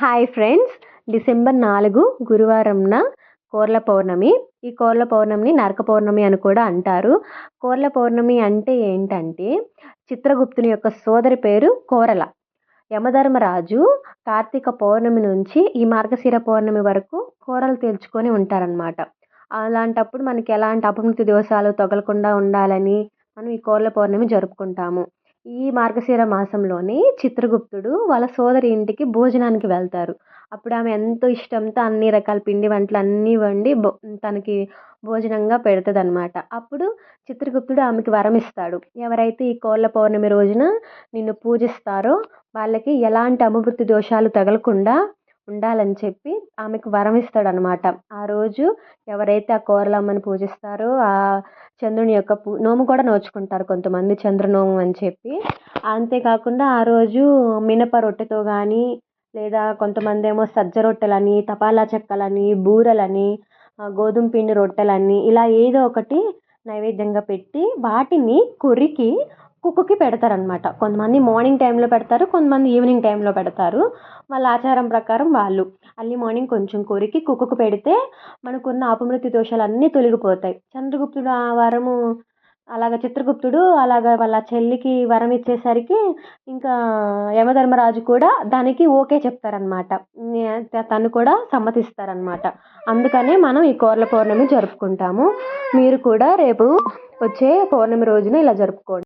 Hi friends. December నాలుగు గురువారంన కోర్ల పౌర్ణమి. ఈ కోర్ల పౌర్ణమిని నరక పౌర్ణమి అని కూడా అంటారు. కోర్ల పౌర్ణమి అంటే ఏంటంటే చిత్రగుప్తుని యొక్క సోదరి పేరు కోరల. యమధర్మరాజు కార్తీక పౌర్ణమి నుంచి ఈ మార్గశిర పౌర్ణమి వరకు కోరలు తేల్చుకొని ఉంటారనమాట అలాంటప్పుడు మనకి ఎలాంటి అపమృతి దోషాలు తగలకుండా ఉండాలని మనం ఈ కోర్ల పౌర్ణమి జరుపుకుంటాము. ఈ మార్గశిర మాసంలోనే చిత్రగుప్తుడు వాళ్ళ సోదరి ఇంటికి భోజనానికి వెళ్తారు. అప్పుడు ఆమె ఎంతో ఇష్టంతో అన్ని రకాల పిండి వంటలు అన్నీ వండి భో తనకి భోజనంగా పెడుతుంది అనమాట అప్పుడు చిత్రగుప్తుడు ఆమెకి వరం ఇస్తాడు. ఎవరైతే ఈ కోళ్ళ పౌర్ణమి రోజున నిన్ను పూజిస్తారో వాళ్ళకి ఎలాంటి అమృతి దోషాలు తగలకుండా ఉండాలని చెప్పి ఆమెకు వరం ఇస్తాడు అనమాట ఆ రోజు ఎవరైతే ఆ కోరలమ్మని పూజిస్తారో ఆ చంద్రుని యొక్క పూ నోము కూడా నోచుకుంటారు కొంతమంది చంద్రనోము అని చెప్పి. అంతేకాకుండా ఆ రోజు మినప రొట్టెతో కానీ లేదా కొంతమంది ఏమో సజ్జ రొట్టెలని తపాలా చెక్కలని బూరలని గోధుమ పిండి రొట్టెలని ఇలా ఏదో ఒకటి నైవేద్యంగా పెట్టి వాటిని కొరికి కుక్కకి పెడతారనమాట కొంతమంది మార్నింగ్ టైంలో పెడతారు కొంతమంది ఈవినింగ్ టైంలో పెడతారు. వాళ్ళ ఆచారం ప్రకారం వాళ్ళు. అర్లీ మార్నింగ్ కొంచెం కోరికి కుక్కకు పెడితే మనకున్న అపమృతి దోషాలు అన్నీ తొలగిపోతాయి. చంద్రగుప్తుడు ఆ వరము అలాగ చిత్రగుప్తుడు అలాగ వాళ్ళ చెల్లికి వరం ఇచ్చేసరికి ఇంకా యమధర్మరాజు కూడా దానికి ఓకే చెప్తారనమాట తను కూడా సమ్మతిస్తారనమాట అందుకనే మనం ఈ కోర్ల పౌర్ణమి జరుపుకుంటాము. మీరు కూడా రేపు వచ్చే పౌర్ణమి రోజున ఇలా జరుపుకోండి.